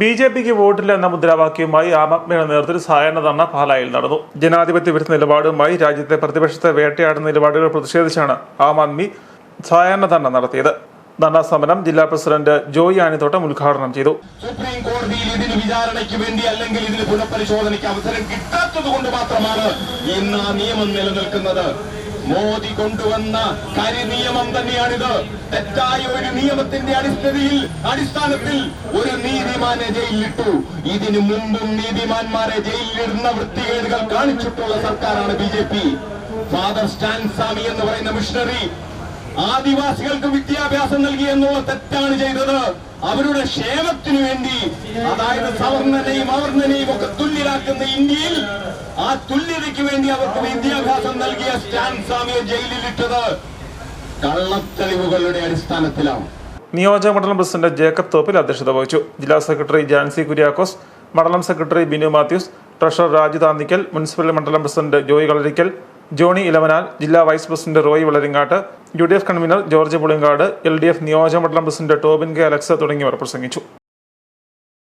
B J പിക്ക് വോട്ടില്ല എന്ന മുദ്രാവാക്യവുമായി ആം ആദ്മിയുടെ നേതൃത്വത്തിൽ ധർണ പാലായിൽ നടന്നു. ജനാധിപത്യ വിരുദ്ധ നിലപാടുമായി രാജ്യത്തെ പ്രതിപക്ഷത്തെ വേട്ടയാടുന്ന നിലപാടുകൾ പ്രതിഷേധിച്ചാണ് ആം ആദ്മി സായാഹ്ന ധർണ നടത്തിയത്. ധർണാ സമരം ജില്ലാ പ്രസിഡന്റ് ജോയി ആനിത്തോട്ടം ഉദ്ഘാടനം ചെയ്തു. സുപ്രീം കോടതിയിൽ ഇതിന് വിചാരണയ്ക്ക് വേണ്ടി അല്ലെങ്കിൽ ഇതിന് പുനഃപരിശോധനയ്ക്ക് അവസരം കിട്ടാത്തത് കൊണ്ട് മാത്രമാണ് ഇന്ന് ആ നിയമം നിലനിൽക്കുന്നത്. മോദി കൊണ്ടുവന്ന കരി നിയമം തന്നെയാണിത്. തെറ്റായ ഒരു നിയമത്തിന്റെ അടിസ്ഥിതിയിൽ അടിസ്ഥാനത്തിൽ ഒരു നീതിമാനെ ജയിലിലിട്ടു. ഇതിനു മുമ്പും നീതിമാന്മാരെ ജയിലിലിടുന്ന വൃത്തികേടുകൾ കാണിച്ചിട്ടുള്ള സർക്കാരാണ് ബി ഫാദർ സ്റ്റാൻസാമി എന്ന് പറയുന്ന മിഷണറി ആദിവാസികൾക്ക് വിദ്യാഭ്യാസം നൽകി എന്നുള്ള തെറ്റാണ് ചെയ്തത്. അവരുടെ ക്ഷേമത്തിനു വേണ്ടി അതായത് സവർണനെയും അവർണനെയും ഒക്കെ തുല്യരാക്കുന്ന ഇന്ത്യയിൽ ആ തുല്യതയ്ക്ക് വേണ്ടി അവർക്ക് വിദ്യാഭ്യാസം നൽകിയ സ്റ്റാൻ സ്വാമിയെ ജയിലിലിട്ടത് കള്ളത്തെളിവുകളുടെ അടിസ്ഥാനത്തിലാണ്. നിയോജക മണ്ഡലം പ്രസിഡന്റ് ജേക്കബ് തോപ്പിൽ അധ്യക്ഷത വഹിച്ചു. ജില്ലാ സെക്രട്ടറി ജാൻസി കുര്യാക്കോസ് മണ്ഡലം secretary Binu Mathews treasurer Raju Thannickal municipal മണ്ഡലം പ്രസിഡന്റ് ജോയി കളരിക്കൽ ജോണി ഇലവനാൽ ജില്ലാ vice president Roy Valaringattu U D F convener George Pulinkad L D F നിയോജക മണ്ഡലം പ്രസിഡന്റ് ടോബിൻ കെ അലക്സ് തുടങ്ങിയവർ പ്രസംഗിച്ചു.